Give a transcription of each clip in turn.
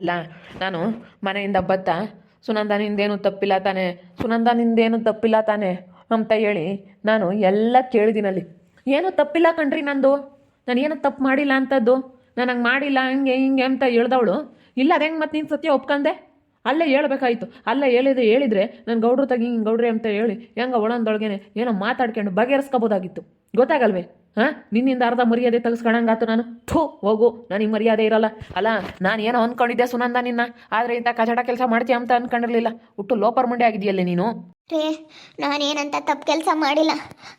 ಅಲ್ಲ, ನಾನು ಮನೆಯಿಂದ ಬತ್ತ ಸುನಂದ ನಿಂದೇನು ತಪ್ಪಿಲ್ಲ ತಾನೆ. ಸುನಂದ ನಿಂದೇನು ತಪ್ಪಿಲ್ಲ ತಾನೆ ಅಂತ ಹೇಳಿ ನಾನು ಎಲ್ಲ ಕೇಳಿದಿನಲ್ಲಿ. ಏನು ತಪ್ಪಿಲ್ಲ ಕಣ್ರಿ ನಂದು? ನಾನು ಏನು ತಪ್ಪು ಮಾಡಿಲ್ಲ ಅಂತದ್ದು? ನಾನು ಹಂಗೆ ಮಾಡಿಲ್ಲ, ಹಂಗೆ, ಹಿಂಗೆ ಅಂತ ಹೇಳ್ದವಳು? ಇಲ್ಲ, ಅದು ಹೆಂಗೆ ಮತ್ತೆ ನೀನು ಸತ್ಯ ಒಪ್ಕೊಂಡೆ ಅಲ್ಲೇ ಹೇಳ್ಬೇಕಾಯ್ತು. ಅಲ್ಲೇ ಹೇಳಿದ್ರೆ ಹೇಳಿದ್ರೆ ನಾನು ಗೌಡ್ರು ತಗಿ ಹಿಂಗೆ ಗೌಡ್ರಿ ಅಂತ ಹೇಳಿ ಹೆಂಗ ಒಳಂದೊಳಗೇನೆ ಏನೋ ಮಾತಾಡ್ಕೊಂಡು ಬಗೆಹರಿಸ್ಕೋಬೋದಾಗಿತ್ತು. ಗೊತ್ತಾಗಲ್ವೇ? ಹಾಂ? ನಿನ್ನಿಂದ ಅರ್ಧ ಮರ್ಯಾದೆ ತೆಗೆಸ್ಕೊಳಂಗಾತು ನಾನು. ಥೂ, ಹೋಗು. ನನಗೆ ಮರ್ಯಾದೆ ಇರಲ್ಲ. ಅಲ್ಲ ನಾನು ಏನೋ ಅಂದ್ಕೊಂಡಿದ್ದೆ ಸುನಂದ ನಿನ್ನ. ಆದರೆ ಇಂಥ ಕಚಡ ಕೆಲಸ ಮಾಡ್ತೀಯ ಅಂತ ಅನ್ಕೊಂಡಿರ್ಲಿಲ್ಲ. ಹುಟ್ಟು ಲೋಪರ್ ಮುಂಡೆ ಆಗಿದೆಯಲ್ಲ ನೀನು? ನಾನು ನಾನೇನಂತ ತಪ್ಪು ಕೆಲಸ ಮಾಡಿಲ್ಲ.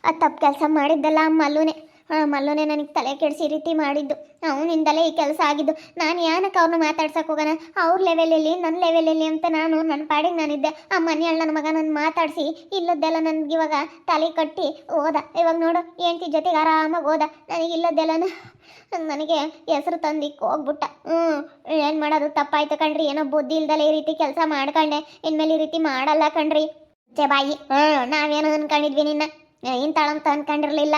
ಆ ತಪ್ಪು ಕೆಲಸ ಮಾಡಿದ್ದಲ್ಲ ಮಲ್ಲುನೇ. ಮಲ್ಲುನೇ ನನಗೆ ತಲೆ ಕೆಡಿಸಿ ರೀತಿ ಮಾಡಿದ್ದು. ಅವನಿಂದಲೇ ಈ ಕೆಲಸ ಆಗಿದ್ದು. ನಾನು ಯಾನಕ್ಕೆ ಅವ್ರನ್ನ ಮಾತಾಡ್ಸಕ್ಕೆ ಹೋಗೋಣ ಅವ್ರ ಲೆವೆಲಲ್ಲಿ ನನ್ನ ಲೆವೆಲಲ್ಲಿ ಅಂತ ನಾನು ನನ್ನ ಪಾಡಿಗೆ ನಾನಿದ್ದೆ. ಆ ಮನೆ ನನ್ನ ಮಗ ನನ್ನ ಮಾತಾಡಿಸಿ, ಇಲ್ಲದ್ದೆಲ್ಲ ನನಗೆ ಇವಾಗ ತಲೆ ಕಟ್ಟಿ ಹೋದ ಇವಾಗ ನೋಡು ಹೆಂಡತಿ ಜೊತೆಗೆ ಆರಾಮಾಗಿ ಹೋದ ನನಗೆ ಇಲ್ಲದ್ದೆಲ್ಲನೂ ನನಗೆ ಹೆಸರು ತಂದಿಕ್ಕೆ ಹೋಗ್ಬಿಟ್ಟ. ಹ್ಞೂ ಏನು ಮಾಡೋದು? ತಪ್ಪಾಯ್ತು ಕಣ್ರಿ. ಏನೋ ಬುದ್ಧಿ ಇಲ್ದಲೆ ಈ ರೀತಿ ಕೆಲಸ ಮಾಡ್ಕೊಂಡೆ. ಇನ್ಮೇಲೆ ಈ ರೀತಿ ಮಾಡಲ್ಲ ಕಣ್ರಿ. ಜೆ ಬಾಯಿ. ಹ್ಞೂ ನಾವೇನು ಅನ್ಕೊಂಡಿದ್ವಿ ನಿನ್ನ. ಇಂತಾಳಂತ ಅನ್ಕೊಂಡಿರ್ಲಿಲ್ಲ.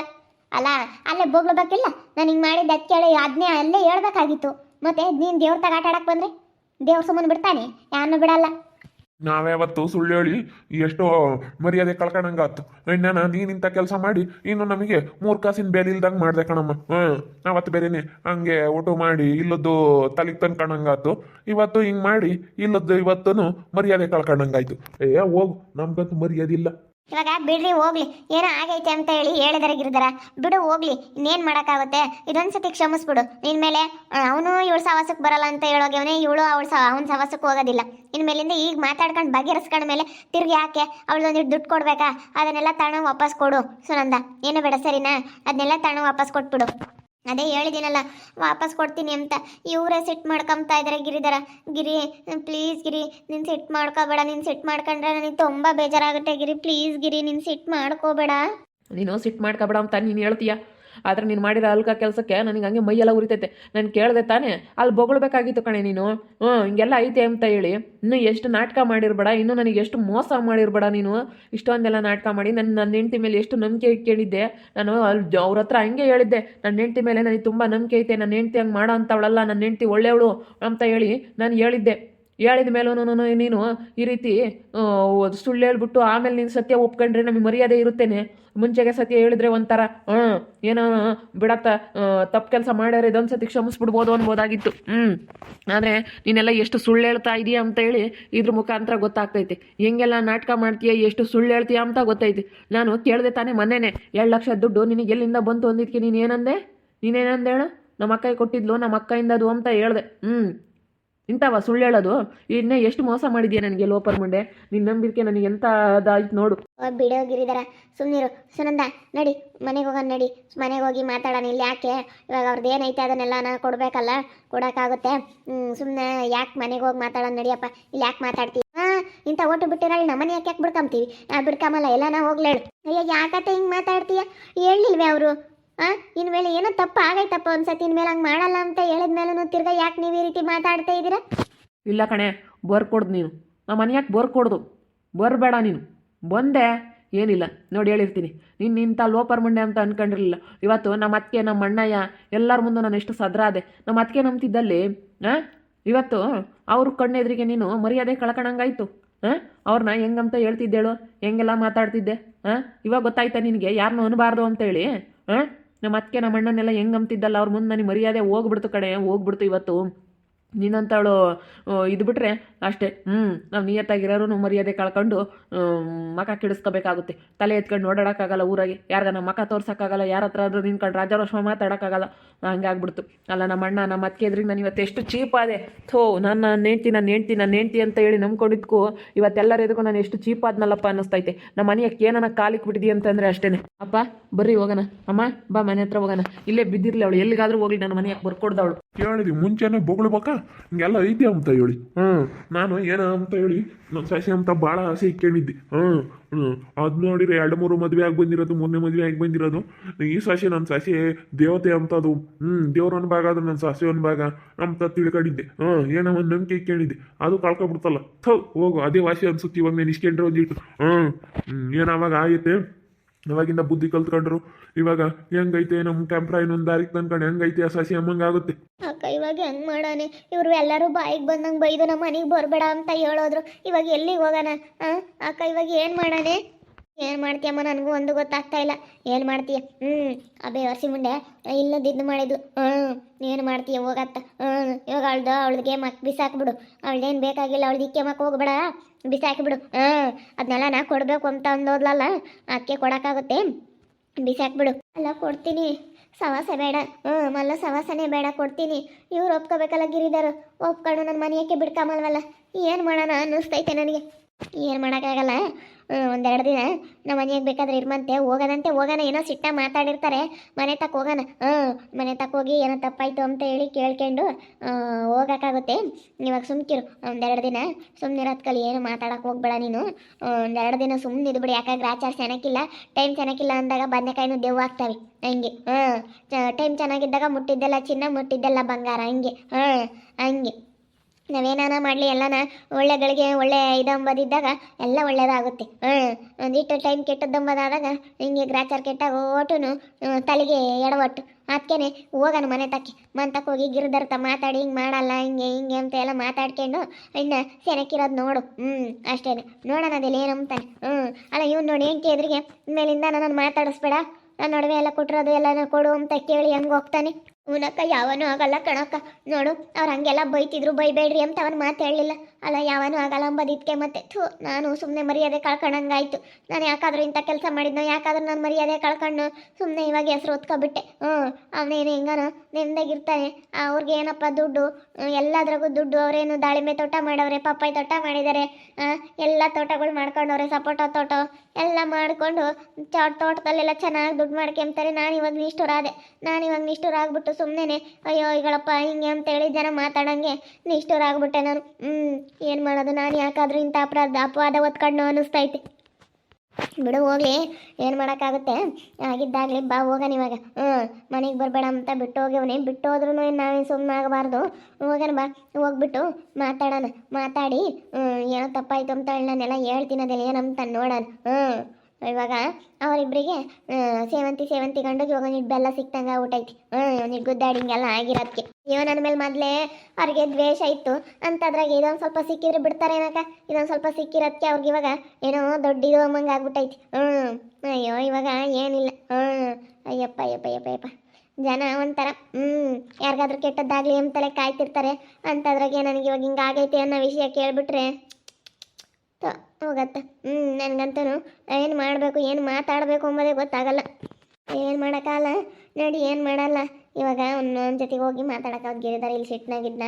ಅಲ್ಲ, ಅಲ್ಲೇ ಬೋಗ್ಲಬೇಕಿಲ್ಲ? ನಾನು ಹಿಂಗೆ ಮಾಡಿದ್ದು ಅದು ಕೇಳಿ ಅದನ್ನೇ ಅಲ್ಲೇ ಹೇಳ್ಬೇಕಾಗಿತ್ತು. ಮತ್ತೆ ನೀನು ದೇವ್ರ ತಗ ಆಟ ಆಡಕ್ಕೆ ಬಂದ್ರೆ? ದೇವ್ರ ಸುಮ್ಮನೆ ಬಿಡ್ತಾನೆ? ಯಾರನ್ನೂ ಬಿಡಲ್ಲ. ನಾವ್ಯಾವತ್ತು ಸುಳ್ಳು ಹೇಳಿ ಎಷ್ಟೋ ಮರ್ಯಾದೆ ಕಳ್ಕೊಂಡಂಗಾತು ನಾನು ನೀನಿಂತ ಕೆಲಸ ಮಾಡಿ, ಇನ್ನು ನಮಗೆ ಮೂರು ಕಾಸಿನ ಬೇರೆ ಇಲ್ದಂಗೆ ಮಾಡಿದೆ ಕಣಮ್ಮ. ಹಾಂ ಅವತ್ತು ಬೇರೆನೆ ಹಂಗೆ ಊಟ ಮಾಡಿ, ಇಲ್ಲದ್ದು ತಲೆಗೆ ತಂದ್ಕೊಂಡಂಗಾತು ಇವತ್ತು ಹಿಂಗೆ ಮಾಡಿ, ಇಲ್ಲದ್ದು ಇವತ್ತೂ ಮರ್ಯಾದೆ ಕಳ್ಕೊಂಡಂಗಾಯ್ತು. ಏ, ಹೋಗು, ನಮ್ಗಂತೂ ಮರ್ಯಾದೆ ಇಲ್ಲ. ಇವಾಗ ಬಿಡ್ರಿ, ಹೋಗ್ಲಿ. ಏನೋ ಆಗೈತೆ ಅಂತ ಹೇಳಿ ಹೇಳಿದರೆ ಗಿರಿದರ ಬಿಡು, ಹೋಗ್ಲಿ. ಇನ್ನೇನು ಮಾಡೋಕ್ಕಾಗುತ್ತೆ? ಇದೊಂದ್ಸತಿ ಕ್ಷಮಿಸ್ಬಿಡು. ನಿನ್ ಮೇಲೆ ಅವನು ಇವಳು ಸವಾಸಕ್ಕೆ ಬರಲ್ಲ ಅಂತ ಹೇಳೋಗ್ಯವನೇ ಇವಳು ಅವಳು ಸಹ, ಅವ್ನ ಸವಾಸಕ್ಕೆ ಹೋಗೋದಿಲ್ಲ. ಇನ್ಮೇಲಿಂದ ಈಗ ಮಾತಾಡ್ಕೊಂಡು ಬಗೆಹರಿಸ್ಕೊಂಡ ಮೇಲೆ ತಿರ್ಗಿ ಯಾಕೆ? ಅವಳದೊಂದಿಟ್ಟು ದುಡ್ಡು ಕೊಡ್ಬೇಕಾ? ಅದನ್ನೆಲ್ಲ ತಣ ವಾಪಸ್ ಕೊಡು, ಸುನಂದ. ಏನು ಬೇಡ, ಸರಿನಾ? ಅದನ್ನೆಲ್ಲ ತಣ ವಾಪಸ್ ಕೊಟ್ಬಿಡು. ಅದೇ ಹೇಳಿದ್ದೀನಲ್ಲ ವಾಪಸ್ ಕೊಡ್ತೀನಿ ಅಂತ. ಇವರೇ ಸೆಟ್ ಮಾಡ್ಕೊಂಬ್ತಾ ಇದ್ದಾರೆ ಗಿರಿಧರ. ಗಿರಿ ಪ್ಲೀಸ್ ಗಿರಿ, ನೀನು ಸೆಟ್ ಮಾಡ್ಕೋಬೇಡ, ನೀನು ಸೆಟ್ ಮಾಡ್ಕೊಂಡ್ರೆ ನನಗೆ ತುಂಬ ಬೇಜಾರಾಗುತ್ತೆ ಗಿರಿ. ಪ್ಲೀಸ್ ಗಿರಿ, ನೀನು ಸಿಟ್ ಮಾಡ್ಕೋಬೇಡ. ನೀನು ಸಿಟ್ ಮಾಡ್ಕೋಬೇಡ ಅಂತ ನೀನು ಹೇಳ್ತೀಯ? ಆದ್ರೆ ನೀನು ಮಾಡಿರೋ ಅಲ್ಕ ಕೆಲಸಕ್ಕೆ ನನಗೆ ಹಂಗೆ ಮೈಯೆಲ್ಲ ಉರಿತೈತೆ. ನಾನು ಕೇಳಿದೆ ತಾನೇ, ಅಲ್ಲಿ ಬೊಗಳ್ಬೇಕಾಗಿತ್ತು ಕಣೆ ನೀನು. ಹ್ಞೂ, ಹಿಂಗೆಲ್ಲ ಐತೆ ಅಂತ ಹೇಳಿ. ಇನ್ನೂ ಎಷ್ಟು ನಾಟಕ ಮಾಡಿರ್ಬೇಡ, ಇನ್ನೂ ನನಗೆ ಎಷ್ಟು ಮೋಸ ಮಾಡಿರ್ಬೇಡ ನೀನು. ಇಷ್ಟೊಂದೆಲ್ಲ ನಾಟಕ ಮಾಡಿ ನನ್ನ ನನ್ನ ಹೆಂಡತಿ ಮೇಲೆ ಎಷ್ಟು ನಂಬಿಕೆ ಕೇಳಿದ್ದೆ ನಾನು ಅಲ್ಲಿ ಅವ್ರ ಹತ್ರ ಹಂಗೆ ಹೇಳಿದ್ದೆ. ನನ್ನ ಹೆಂಡತಿ ಮೇಲೆ ನನಗೆ ತುಂಬ ನಂಬಿಕೆ ಐತೆ ನನ್ನ ಹೆಂಡತಿ ಹಂಗೆ ಮಾಡೋ ಅಂತವಳಲ್ಲ ನನ್ನ ಹೆಂಡತಿ ಒಳ್ಳೆಯವಳು ಅಂತ ಹೇಳಿ ನಾನು ಹೇಳಿದ್ದೆ. ಹೇಳಿದ ಮೇಲೂ ನೀನು ಈ ರೀತಿ ಸುಳ್ಳು ಹೇಳ್ಬಿಟ್ಟು ಆಮೇಲೆ ನೀನು ಸತ್ಯ ಒಪ್ಕೊಂಡ್ರೆ ನಮಗೆ ಮರ್ಯಾದೆ ಇರುತ್ತೇನೆ. ಮುಂಚೆಗೆ ಸತ್ಯ ಹೇಳಿದ್ರೆ ಒಂಥರ ಹ್ಞೂ ಏನೋ ಬಿಡತ್ತ ತಪ್ಪು ಕೆಲಸ ಮಾಡ್ಯಾರ, ಇದೊಂದು ಸತಿ ಕ್ಷಮಿಸ್ಬಿಡ್ಬೋದು ಅನ್ಬೋದಾಗಿತ್ತು. ಹ್ಞೂ ಆದರೆ ನೀನೆಲ್ಲ ಎಷ್ಟು ಸುಳ್ಳು ಹೇಳ್ತಾ ಇದೀಯ ಅಂತ ಹೇಳಿ ಇದ್ರ ಮುಖಾಂತರ ಗೊತ್ತಾಗ್ತೈತಿ. ಹೆಂಗೆಲ್ಲ ನಾಟಕ ಮಾಡ್ತೀಯ, ಎಷ್ಟು ಸುಳ್ಳು ಹೇಳ್ತೀಯ ಅಂತ ಗೊತ್ತೈತಿ ನಾನು ಕೇಳಿದೆ ತಾನೇ ಮೊನ್ನೆನೆ, ಎರಡು ಲಕ್ಷ ದುಡ್ಡು ನಿನಗೆ ಎಲ್ಲಿಂದ ಬಂತು ಅಂದಿದ್ಕೆ ನೀನು ಏನಂದೆ ನೀನೇನಂದೆ ಹೇಳು? ನಮ್ಮ ಅಕ್ಕ ಕೊಟ್ಟಿದ್ಲು ನಮ್ಮ ಅಕ್ಕಯಿಂದ ಅದು ಅಂತ ಹೇಳ್ದೆ. ಹ್ಞೂ ಇಂಥವ ಸುಳ್ಳು ಹೇಳೋದು, ಇನ್ನೇ ಎಷ್ಟು ಮೋಸ ಮಾಡಿದ್ಯಾ ನನಗೆ ಲೋಪರ್ ಮುಂಡೆ ನಿನ್ನ ನಂಬಿಕೆ ನನಗೆ ಎಂತ ಅದಾಯ್ತು ನೋಡು. ಬಿಡೋಗಿರಿದಾರ ಬಿಡೋ ಗಿರಿಧರ ಸುಮ್ಮನಿರು ಸುನಂದ, ನಡಿ, ಮನೆಗೆ ಹೋಗೋಣ ನಡಿ. ಮನೆಗೆ ಹೋಗಿ ಮಾತಾಡೋಣ ಇಲ್ಲಿ ಯಾಕೆ? ಇವಾಗ ಅವ್ರದ್ದು ಏನೈತೆ ಅದನ್ನೆಲ್ಲ ನಾನು ಕೊಡಬೇಕಲ್ಲ? ಕೊಡೋಕ್ಕಾಗುತ್ತೆ? ಸುಮ್ಮನೆ ಯಾಕೆ ಮನೆಗೆ ಹೋಗಿ ಮಾತಾಡೋಣ ನಡಿಯಪ್ಪ ಇಲ್ಲಿ ಯಾಕೆ ಮಾತಾಡ್ತೀವಿ ಹಾಂ ಇಂಥ ಓಟು ಬಿಟ್ಟಿರಲ್ಲ ನಮ್ಮನೆ ಯಾಕೆ ಯಾಕೆ ಬಿಡ್ಕೊಂತೀವಿ ನಾ ಬಿಡ್ಕೊಂಬಲ್ಲ ಎಲ್ಲ ನಾ ಹೋಗ್ಲೇಳು ಅಯ್ಯ, ಯಾಕತ್ತೆ ಹಿಂಗೆ ಮಾತಾಡ್ತೀಯ? ಹೇಳಿಲ್ವೇ ಅವರು? ಹಾಂ ಇನ್ಮೇಲೆ ಏನೋ ತಪ್ಪು ಆಗೈತಪ್ಪ ಒಂದ್ಸತಿ ಇನ್ಮೇಲೆ ಹಂಗೆ ಮಾಡಲ್ಲ ಅಂತ ಹೇಳಿದ್ಮೇಲೂ ತಿರ್ಗಾ ಯಾಕೆ ನೀವು ಈ ರೀತಿ ಮಾತಾಡ್ತಾ ಇದ್ದೀರಾ ಇಲ್ಲ ಕಣೆ ಬರ್ಕೊಡ್ದು ನೀನು. ನಮ್ಮ ಮನೆಯಾಕೆ ಬರ್ಕೊಡ್ದು ಬರಬೇಡ ನೀನು. ಬಂದೆ, ಏನಿಲ್ಲ. ನೋಡಿ ಹೇಳಿರ್ತೀನಿ. ನೀನು ಇಂಥ ಲೋಪರ್ ಮುಂಡೆ ಅಂತ ಅನ್ಕೊಂಡಿರಲಿಲ್ಲ. ಇವತ್ತು ನಮ್ಮ ಅತ್ತಿಗೆ, ನಮ್ಮ ಅಣ್ಣಯ್ಯ ಎಲ್ಲರ ಮುಂದೆ ನಾನು ಎಷ್ಟು ಸದ್ರ ಸದ್ರಾದೆ ನಮ್ಮ ಅತ್ತಿಗೆ ನಂಬ್ತಿದ್ದಲ್ಲಿ ಹಾಂ ಇವತ್ತು ಅವ್ರ ಕಣ್ಣೆದ್ರಿಗೆ ನೀನು ಮರ್ಯಾದೆ ಕಳ್ಕೊಂಡಂಗಾಯ್ತು ಹಾಂ ಅವ್ರನ್ನ ಹೆಂಗಂತ ಹೇಳ್ತಿದ್ದೇಳು? ಹೆಂಗೆಲ್ಲ ಮಾತಾಡ್ತಿದ್ದೆ? ಹಾಂ ಇವಾಗ ಗೊತ್ತಾಯ್ತಾ ನಿನಗೆ? ಯಾರನ್ನೂ ಅನ್ಬಾರ್ದು ಅಂತೇಳಿ ಹಾಂ ನಮ್ಮ ಅತ್ತಿಗೆ ನಮ್ಮ ಅಣ್ಣನೆಲ್ಲ ಹೆಂಗೆ ಅಂತಿದ್ದಲ್ಲ ಅವ್ರ ಮುಂದೆ ನನಗೆ ಮರ್ಯಾದೆ ಹೋಗ್ಬಿಡ್ತು ಕಡೆ ಹೋಗ್ಬಿಡ್ತು ಇವತ್ತು. ನೀನಂತವಳು ಇದು ಬಿಟ್ರೆ ಅಷ್ಟೇ. ಹ್ಞೂ ನಾವು ನಿಯತ್ತಾಗಿರೋರು ಮರ್ಯಾದೆ ಕಳ್ಕೊಂಡು ಮಕ ಕೆಡಿಸ್ಕೋಬೇಕಾಗುತ್ತೆ. ತಲೆ ಎತ್ಕೊಂಡು ಓಡಾಡೋಕ್ಕಾಗಲ್ಲ ಊರಾಗೆ. ಯಾರ್ಗ ನಮ್ಮ ಮಕ ತೋರ್ಸೋಕ್ಕಾಗಲ್ಲ, ಯಾರ ಹತ್ರ ಆದ್ರೂ ನಿನ್ಕೊಂಡು ರಾಜಾರೋಷ ಮಾತಾಡೋಕ್ಕಾಗಲ್ಲ. ಹಂಗಾಗ್ಬಿಡ್ತು. ಅಲ್ಲ ನಮ್ಮ ಅಣ್ಣ ನಮ್ಮ ಅತ್ತೆ ಎದ್ರಿಗೆ ನಾನು ಇವತ್ತು ಎಷ್ಟು ಚೀಪ್ ಆದೆ. ಥೋ ನಾನು ನನ್ನ ಹೆಂಡ್ತಿ ನನ್ನ ಹೆಂಡ್ತಿ ನನ್ನ ಹೆಂಡ್ತಿ ಅಂತ ಹೇಳಿ ನಂಬ್ಕೊಂಡಿದ್ಕು. ಇವತ್ತೆಲ್ಲರ ಎದಕ್ಕೂ ನಾನು ಎಷ್ಟು ಚೀಪಾದ್ನಲ್ಲಪ್ಪ ಅನ್ನಿಸ್ತೈತೆ. ನಮ್ಮ ಮನೆಯಕ್ಕೆ ಏನನ್ನ ಕಾಲಿಕ್ ಅಂತಂದರೆ ಅಂತಂದ್ರೆ ಅಷ್ಟೇ ಅಪ್ಪ, ಬರ್ರಿ ಹೋಗೋಣ. ಅಮ್ಮ, ಬಾ ಮನೆ ಹತ್ರ ಹೋಗೋಣ. ಇಲ್ಲೇ ಬಿದ್ದಿರಲಿ ಅವಳು. ಎಲ್ಲಿಗಾದ್ರೂ ಹೋಗ್ಲಿ, ನನ್ನ ಮನೆಯಾಗ ಬರ್ಕೊಡ್ದವಳು. ಹೇಳಿದ್ವಿ ಮುಂಚೆನೆ ಬೊಗಳ್ಬೇಕಾ ಹಿಂಗೆಲ್ಲ ಐತಿ ಅಂತ ಹೇಳಿ. ಹ್ಞೂ. ನಾನು ಏನ ಅಂತ ಹೇಳಿ ನನ್ನ ಸಸಿ ಅಂತ ಭಾಳ ಆಸೆ ಇಟ್ಕೊಂಡಿದ್ದೆ ಹ್ಞೂ. ಹ್ಞೂ. ಅದು ನೋಡಿರಿ ಎರಡು ಮೂರು ಮದುವೆ ಆಗಿ ಬಂದಿರೋದು ಮೊನ್ನೆ ಮದುವೆ ಆಗಿ ಬಂದಿರೋದು. ಈ ಸಸಿ ನನ್ನ ಸಸಿ ದೇವತೆ ಅಂತದು. ಹ್ಞೂ ದೇವ್ರ ಒಂದು ಭಾಗ ಅದು ನನ್ನ ಸಸಿ ಒಂದು ಭಾಗ ಅಂತ ತಿಳ್ಕೊಂಡಿದ್ದೆ. ಹ್ಞೂ ಏನೋ ಒಂದು ನಂಬಿಕೆ ಇಟ್ಕೊಂಡಿದ್ದೆ ಅದು ಕಳ್ಕೊಬಿಡ್ತಲ್ಲ ಥೋ ಹೋಗು ಅದೇ ವಾಸಿ ಅನ್ಸುತ್ತೆ ಇವಾಗ ನಾನು ಇಸ್ಕೊಂಡ್ರೆ ಒಂದಿಟ್ಟು ಹ್ಞೂ ಏನು ಅವಾಗ ಆಗುತ್ತೆ ಇವಾಗಿಂದ ಬುದ್ಧಿ ಕಲ್ತ್ಕೊಂಡ್ರು. ಇವಾಗ ಹೆಂಗೈತೆ ನಮ್ಮ ಟೆಂಪ್ರ ಇನ್ನೊಂದು ದಾರಿಗೆ ತಂದ್ಕೊಂಡು ಹೆಂಗೈತೆ ಆ ಸಸಿ ಅಮ್ಮಂಗಾಗುತ್ತೆ ಅಕ್ಕ, ಇವಾಗ ಹೆಂಗ್ ಮಾಡೋಣ ಇವ್ರು ಎಲ್ಲರೂ ಬಾಯಿಗೆ ಬಂದಂಗೆ ಬೈದು ನಮ್ಮ ಮನೆಗೆ ಬರಬೇಡ ಅಂತ ಹೇಳೋದ್ರು. ಇವಾಗ ಎಲ್ಲಿಗೆ ಹೋಗೋಣ? ಅಕ್ಕ, ಇವಾಗ ಏನು ಮಾಡೋಣ ಏನು ಮಾಡ್ತೀಯಮ್ಮ ನನಗೂ ಒಂದು ಗೊತ್ತಾಗ್ತಾ ಇಲ್ಲ. ಏನು ಮಾಡ್ತೀಯ ಹ್ಞೂ ಆ ವರ್ಷಿ ಮುಂಡೆ. ಇಲ್ಲದಿದ್ದು ಮಾಡಿದ್ಲು. ಹ್ಞೂ ಏನು ಮಾಡ್ತೀಯ ಹೋಗತ್ತ. ಹ್ಞೂ ಇವಾಗ ಅವಳ್ದು ಅವಳಿಗೆ ಮಕ್ ಬಿಸಾಕ್ಬಿಡು. ಅವಳ್ದೇನ್ ಬೇಕಾಗಿಲ್ಲ, ಅವಳ್ದು ಇಕ್ಕೆ ಮಕ್ ಹೋಗ್ಬೇಡ. ಬಿಸಾಕಿಬಿಡು. ಹ್ಞೂ ಅದನ್ನೆಲ್ಲ ನಾ ಕೊಡಬೇಕು ಅಂತ ಅಂದೋದ್ಲಲ್ಲ ಅಕ್ಕೆ ಕೊಡೋಕ್ಕಾಗುತ್ತೆ. ಬಿಸಾಕ್ಬಿಡು. ಅಲ್ಲ, ಕೊಡ್ತೀನಿ. ಸವಾಸ ಬೇಡ. ಹ್ಞೂ ಮಲ್ಲ ಸವಾಸನೇ ಬೇಡ, ಕೊಡ್ತೀನಿ. ಇವ್ರು ಒಪ್ಕೋಬೇಕಲ್ಲ ಗಿರಿದಾರು ಒಪ್ಕೊಂಡು ನನ್ನ ಮನೆಯಕ್ಕೆ ಬಿಡ್ಕಮಲ್ವಲ್ಲ ಏನು ಮಾಡೋಣ ಅನ್ನಿಸ್ತೈತೆ ನನಗೆ. ಏನು ಮಾಡೋಕ್ಕಾಗಲ್ಲ? ಒಂದೆರಡು ದಿನ ನಮ್ಮ ಮನೆಯಾಗ ಬೇಕಾದ್ರೆ ಇರ್ಮಂತೆ, ಹೋಗೋದಂತೆ ಹೋಗೋಣ ಏನೋ ಸಿಟ್ಟ ಮಾತಾಡಿರ್ತಾರೆ. ಮನೆ ತಕ್ಕ ಹೋಗೋಣ ಹಾಂ ಮನೆ ತಕ್ಕ ಹೋಗಿ ಏನೋ ತಪ್ಪಾಯಿತು ಅಂತ ಹೇಳಿ ಕೇಳ್ಕೊಂಡು ಹೋಗೋಕ್ಕಾಗುತ್ತೆ ಇವಾಗ ಸುಮ್ಕಿರು ಒಂದೆರಡು ದಿನ ಸುಮ್ಮನಿರೋದು ಕಲಿ ಏನು ಮಾತಾಡೋಕೆ ಹೋಗ್ಬೇಡ ನೀನು. ಒಂದೆರಡು ದಿನ ಸುಮ್ಮನೆ ಇದ್ಬಿಡು ಯಾಕಾಗ ಆಚಾರ ಚೆನ್ನಾಗಿಲ್ಲ, ಟೈಮ್ ಚೆನ್ನಾಗಿಲ್ಲ ಅಂದಾಗ ಬದನೆಕಾಯಿನೂ ದೆವ್ವ ಆಗ್ತವೆ, ಹಂಗೆ. ಹಾಂ ಟೈಮ್ ಚೆನ್ನಾಗಿದ್ದಾಗ ಮುಟ್ಟಿದ್ದೆಲ್ಲ ಚಿನ್ನ, ಮುಟ್ಟಿದ್ದೆಲ್ಲ ಬಂಗಾರ, ಹಂಗೆ. ಹಾಂ ಹಂಗೆ. ನಾವೇನಾನ ಮಾಡಲಿ, ಎಲ್ಲನ ಒಳ್ಳೆಗಳಿಗೆ ಒಳ್ಳೆ ಇದಂಬದಿದ್ದಾಗ ಎಲ್ಲ ಒಳ್ಳೇದಾಗುತ್ತೆ. ಹಾಂ, ಒಂದಿಟ್ಟು ಟೈಮ್ ಕೆಟ್ಟದ್ದಂಬದಾದಾಗ ಹಿಂಗೆ ಗ್ರಾಚಾರ್ ಕೆಟ್ಟಾಗ ಒಟ್ಟುನು ತಲೆಗೆ ಎಡವಟ್ಟು. ಅದಕ್ಕೇನೆ ಹೋಗೋಣ ಮನೆ ತಕ್ಕಿ, ಮನೆ ತಕ್ಕ ಹೋಗಿ ಗಿರಿದರ್ತ ಮಾತಾಡಿ, ಹಿಂಗೆ ಮಾಡಲ್ಲ, ಹಿಂಗೆ ಹಿಂಗೆ ಅಂತ ಎಲ್ಲ ಮಾತಾಡ್ಕೊಂಡು ಇನ್ನು ಸೆನಕ್ಕಿರೋದು ನೋಡು. ಹ್ಞೂ ಅಷ್ಟೇ ನೋಡೋಣ ಅದೆಲ್ಲ ಏನಂತಾನೆ ಹ್ಞೂ ಅಲ್ಲ ಇವ್ನು ನೋಡಿ ಹೆಂಗೆ ಎದುರಿಗೆ ಮೇಲಿಂದ ನಾನು ಮಾತಾಡಿಸ್ಬೇಡ. ನನ್ನ ನಡುವೆ ಎಲ್ಲ ಕೊಟ್ಟಿರೋದು ಎಲ್ಲ ಕೊಡು ಅಂತ ಕೇಳಿ ಹೆಂಗೆ ಹೋಗ್ತಾನೆ. ಇವನಕ್ಕ ಯಾವನೂ ಆಗಲ್ಲ ಕಣಕ್ಕ. ನೋಡು, ಅವ್ರು ಹಂಗೆಲ್ಲ ಬೈತಿದ್ರು, ಬೈಬೇಡ್ರಿ ಅಂತ ಅವನು ಮಾತು ಹೇಳಲಿಲ್ಲ. ಅಲ್ಲ, ಯಾವನೂ ಆಗಲ್ಲ ಅಂಬದಿದ್ಕೆ ಮತ್ತೆ. ಥೂ, ನಾನು ಸುಮ್ಮನೆ ಮರ್ಯಾದೆ ಕಳ್ಕೊಂಡಂಗಾಯ್ತು. ನಾನು ಯಾಕಾದ್ರು ಇಂಥ ಕೆಲಸ ಮಾಡಿದ್ನೋ, ಯಾಕಾದ್ರೂ ನಾನು ಮರ್ಯಾದೆ ಕಳ್ಕೊಂಡು ಸುಮ್ಮನೆ ಇವಾಗ ಹೆಸರು ಹೊತ್ಕೊಬಿಟ್ಟೆ. ಹ್ಞೂ, ಅವನೇನು ಹೆಂಗನ ನೆಮ್ಮದಾಗಿರ್ತಾನೆ ಅವ್ರಿಗೆ ಏನಪ್ಪ ದುಡ್ಡು? ಎಲ್ಲಾದ್ರಗೂ ದುಡ್ಡು, ಅವರೇನು ದಾಳಿಂಬೆ ತೋಟ ಮಾಡವ್ರೆ ಪಪ್ಪಾಯಿ ತೋಟ ಮಾಡಿದ್ದಾರೆ ಎಲ್ಲ ತೋಟಗಳು ಮಾಡ್ಕೊಂಡವ್ರೆ, ಸಪೋಟ ತೋಟ, ಎಲ್ಲ ಮಾಡಿಕೊಂಡು ತೋಟದಲ್ಲೆಲ್ಲ ಚೆನ್ನಾಗಿ ದುಡ್ಡು ಮಾಡ್ಕೊಂತಾರೆ ನಾನು ಇವಾಗ ನಿಷ್ಠುರಾದೆ. ನಾನು ಇವಾಗ ನಿಷ್ಠುರಾಗ್ಬಿಟ್ಟು ಸುಮ್ಮನೆ ಅಯ್ಯೋ, ಈಗಳಪ್ಪ, ಹಿಂಗೆ ಅಂತೇಳಿ ಜನ ಮಾತಾಡಂಗೆ ನಿಷ್ಠೂರಾಗ್ಬಿಟ್ಟೆ ನಾನು. ಹ್ಞೂ ಏನು ಮಾಡೋದು? ನಾನು ಯಾಕಾದ್ರೂ ಇಂಥ ಅಪರಾಧ, ಅಪವಾದ ಒತ್ಕೊಂಡು ಅನ್ನಿಸ್ತೈತಿ. ಬಿಡು, ಹೋಗ್ಲಿ. ಏನು ಮಾಡೋಕ್ಕಾಗುತ್ತೆ? ಆಗಿದ್ದಾಗಲಿ ಬಾ ಹೋಗಣ ಇವಾಗ ಹ್ಞೂ ಮನೆಗೆ ಬರಬೇಡ ಅಂತ ಬಿಟ್ಟು ಹೋಗ್ಯವನೇ. ಬಿಟ್ಟು ಹೋದ್ರೂ ನಾವೇನು ಸುಮ್ಮನೆ ಆಗಬಾರ್ದು? ಹೋಗೋಣ ಬಾ. ಹೋಗ್ಬಿಟ್ಟು ಮಾತಾಡೋಣ. ಮಾತಾಡಿ ಏನೋ ತಪ್ಪಾಯ್ತು ಅಂತ ಹೇಳಿ ನಾನೆಲ್ಲ ಹೇಳ್ತೀನಿ ಅದೆಲ್ಲ ಏನಂತ ನೋಡೋಣ. ಹ್ಞೂ ಇವಾಗ ಅವರಿಬ್ಬರಿಗೆ ಸೇವಂತಿ ಸೇವಂತಿ ಗಂಡಗೆ ಇವಾಗ ಒಂದಿಟ್ಟು ಬೆಲ್ಲ ಸಿಕ್ತಂಗೆ ಐತಿ. ಹ್ಞೂ ಒಂದಿಟ್ಟು ಗುದ್ದಾಡಿ ಹಿಂಗೆಲ್ಲ ಆಗಿರೋದಕ್ಕೆ ಇವ ನನ್ನ ಮೇಲೆ ಮೊದಲೇ ಅವ್ರಿಗೆ ದ್ವೇಷ ಇತ್ತು. ಅಂತದ್ರಾಗ ಇದೊಂದು ಸ್ವಲ್ಪ ಸಿಕ್ಕಿದ್ರೆ ಬಿಡ್ತಾರೆ ಏನಕ್ಕ? ಇದೊಂದು ಸ್ವಲ್ಪ ಸಿಕ್ಕಿರೋದಕ್ಕೆ ಅವ್ರಿಗೆ ಇವಾಗ ಏನೋ ದೊಡ್ಡ ಇದು ಅಮ್ಮಂಗೆ ಆಗ್ಬಿಟ್ಟೈತಿ. ಹ್ಞೂ ಅಯ್ಯೋ, ಇವಾಗ ಏನಿಲ್ಲ. ಹ್ಞೂ ಅಯ್ಯಪ್ಪ ಅಯ್ಯಪ್ಪ ಅಯ್ಯಪ್ಪ ಅಯ್ಯಪ್ಪ. ಜನ ಒಂಥರ ಹ್ಞೂ ಯಾರಿಗಾದ್ರೂ ಕೆಟ್ಟದ್ದಾಗಲಿ ತಲೆ ಕಾಯ್ತಿರ್ತಾರೆ. ಅಂತದ್ರಾಗೆ ನನಗೆ ಇವಾಗ ಹಿಂಗಾಗೈತೆ ಅನ್ನೋ ವಿಷಯ ಕೇಳಿಬಿಟ್ರೆ ಹೋಗತ್ತೆ. ಹ್ಞೂ ನನಗಂತೂ ಏನು ಮಾಡಬೇಕು, ಏನು ಮಾತಾಡಬೇಕು ಅಂಬೋದೇ ಗೊತ್ತಾಗಲ್ಲ. ಏನು ಮಾಡೋಕ್ಕಲ್ಲ ನೋಡಿ, ಏನು ಮಾಡಲ್ಲ. ಇವಾಗ ಒಂದೊಂದು ಜೊತೆಗೆ ಹೋಗಿ ಮಾತಾಡೋಕೆ ಗಿರಿದಾರೆ, ಇಲ್ಲಿ ಸಿಟ್ನಾಗಿದ್ನ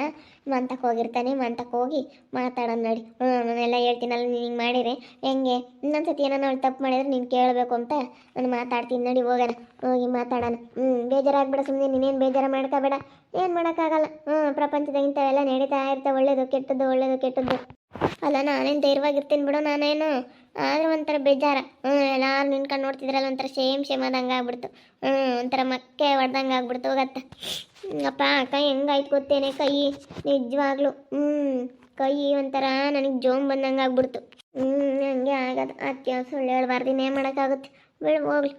ಮಂತಕ್ಕೆ ಹೋಗಿರ್ತಾನೆ ಮಂತಕ್ಕೆ ಹೋಗಿ ಮಾತಾಡೋಣ ನೋಡಿ. ಹ್ಞೂ ನಾನೆಲ್ಲ ಹೇಳ್ತೀನಲ್ಲ, ನೀನು ಹಿಂಗೆ ಮಾಡಿರಿ ಹೆಂಗೆ? ಇನ್ನೊಂದು ಸತಿ ಏನೋ ಅವಳು ತಪ್ಪು ಮಾಡಿದ್ರೆ ನೀನು ಕೇಳಬೇಕು ಅಂತ ನಾನು ಮಾತಾಡ್ತೀನಿ, ನೋಡಿ ಹೋಗೋಣ. ಹೋಗಿ ಮಾತಾಡೋಣ. ಹ್ಞೂ ಬೇಜಾರಾಗ್ಬೇಡ ಸುಮ್ಮನೆ ನೀನೇನು ಬೇಜಾರು ಮಾಡ್ಕೋಬೇಡ. ಏನು ಮಾಡೋಕ್ಕಾಗಲ್ಲ. ಹ್ಞೂ ಪ್ರಪಂಚದಾಗ ಇಂಥವೆಲ್ಲ ನಡೀತಾ ಇರ್ತಾವೆ ಒಳ್ಳೇದು ಕೆಟ್ಟದ್ದು ಒಳ್ಳೇದು ಕೆಟ್ಟದ್ದು. ಅಲ್ಲ ನಾನೇನು ಧೈರ್ಯವಾಗಿರ್ತೀನಿ ಬಿಡು, ನಾನೇನು? ಆದರೂ ಒಂಥರ ಬೇಜಾರ. ಹ್ಞೂ ಎಲ್ಲಾರು ನಿನ್ಕೊಂಡು ನೋಡ್ತಿದ್ರಲ್ಲ, ಒಂಥರ ಸೇಮ್ ಸೇಮ್ ಆದಂಗೆ ಆಗ್ಬಿಡ್ತು. ಹ್ಞೂ ಒಂಥರ ಮಕ್ಕೆ ಹೊಡ್ದಂಗೆ ಆಗ್ಬಿಡ್ತು ಹೋಗತ್ತೆ. ಅಪ್ಪ, ಕೈ ಹೆಂಗಾಯ್ತು ಗೊತ್ತೇನೆ, ಕೈ ನಿಜವಾಗ್ಲು. ಹ್ಞೂ ಕೈ ಒಂಥರ ನನಗೆ ಜೋಮ್ ಬಂದಂಗೆ ಆಗ್ಬಿಡ್ತು. ಹ್ಞೂ ಹಂಗೆ ಆಗದ. ಅದಕ್ಕೆ ಸುಳ್ಳು ಹೇಳ್ಬಾರ್ದು, ಇನ್ನೇನು ಮಾಡೋಕ್ಕಾಗುತ್ತೆ? ಬಿಡು, ಹೋಗ್ಲಿ.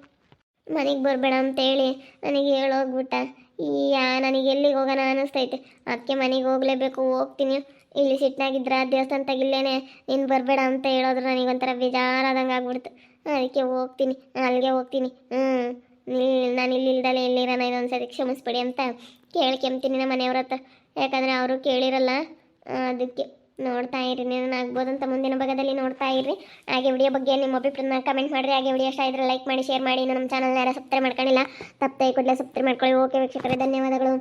ಮನೆಗೆ ಬರಬೇಡ ಅಂತೇಳಿ ನನಗೆ ಹೇಳೋಗ್ಬಿಟ್ಟ. ಈ ನನಗೆ ಎಲ್ಲಿಗೆ ಹೋಗೋಣ ಅನ್ನಿಸ್ತೈತೆ ಅದಕ್ಕೆ ಮನೆಗೆ ಹೋಗ್ಲೇಬೇಕು, ಹೋಗ್ತೀನಿ. ಇಲ್ಲಿ ಸಿಟ್ನಾಗಿದ್ರ ದೇವಸ್ಥಾನ ಇಲ್ಲೇನೆ ನೀನು ಬರಬೇಡ ಅಂತ ಹೇಳಿದ್ರು ನನಗೆ ಒಂಥರ ಬೇಜಾರಾದಂಗೆ ಆಗ್ಬಿಡ್ತು. ಅದಕ್ಕೆ ಹೋಗ್ತೀನಿ ಅಲ್ಲಿಗೆ ಹೋಗ್ತೀನಿ. ಹ್ಞೂ ನಾನು ಇಲ್ಲಿ ಇಲ್ದಲೇ ಇಲ್ಲಿರೋಣ ಇದೊಂದು ಸರಿ ಕ್ಷಮಿಸ್ಬಿಡಿ ಅಂತ ಕೇಳ್ಕೊಂತೀನಿ ನಮ್ಮ ಮನೆಯವ್ರ ಹತ್ರ. ಯಾಕಂದರೆ ಅವರು ಕೇಳಿರಲ್ಲ ಅದಕ್ಕೆ ನೋಡ್ತಾ ಇರಿ ಅಂತ ಮುಂದಿನ ಭಾಗದಲ್ಲಿ ನೋಡ್ತಾ ಇರಿ ಹಾಗೆ ವಿಡಿಯೋ ಬಗ್ಗೆ ನಿಮ್ಮ ಅಭಿಪ್ರಾಯನ ಕಮೆಂಟ್ ಮಾಡಿರಿ. ಹಾಗೆ ವಿಡಿಯೋ ಇಷ್ಟ ಇದ್ರೆ ಲೈಕ್ ಮಾಡಿ, ಶೇರ್ ಮಾಡಿ. ನಮ್ಮ ಚಾನಲ್ನ ಯಾರು ಸಬ್ಸ್ಕ್ರೈಬ್ ಮಾಡ್ಕೊಂಡಿಲ್ಲ ತಪ್ಪದೆ ಕೂಡಲೇ ಸಬ್ಸ್ಕ್ರೈಬ್ ಮಾಡ್ಕೊಳ್ಳಿ. ಓಕೆ ವೀಕ್ಷಕರೇ, ಧನ್ಯವಾದಗಳು.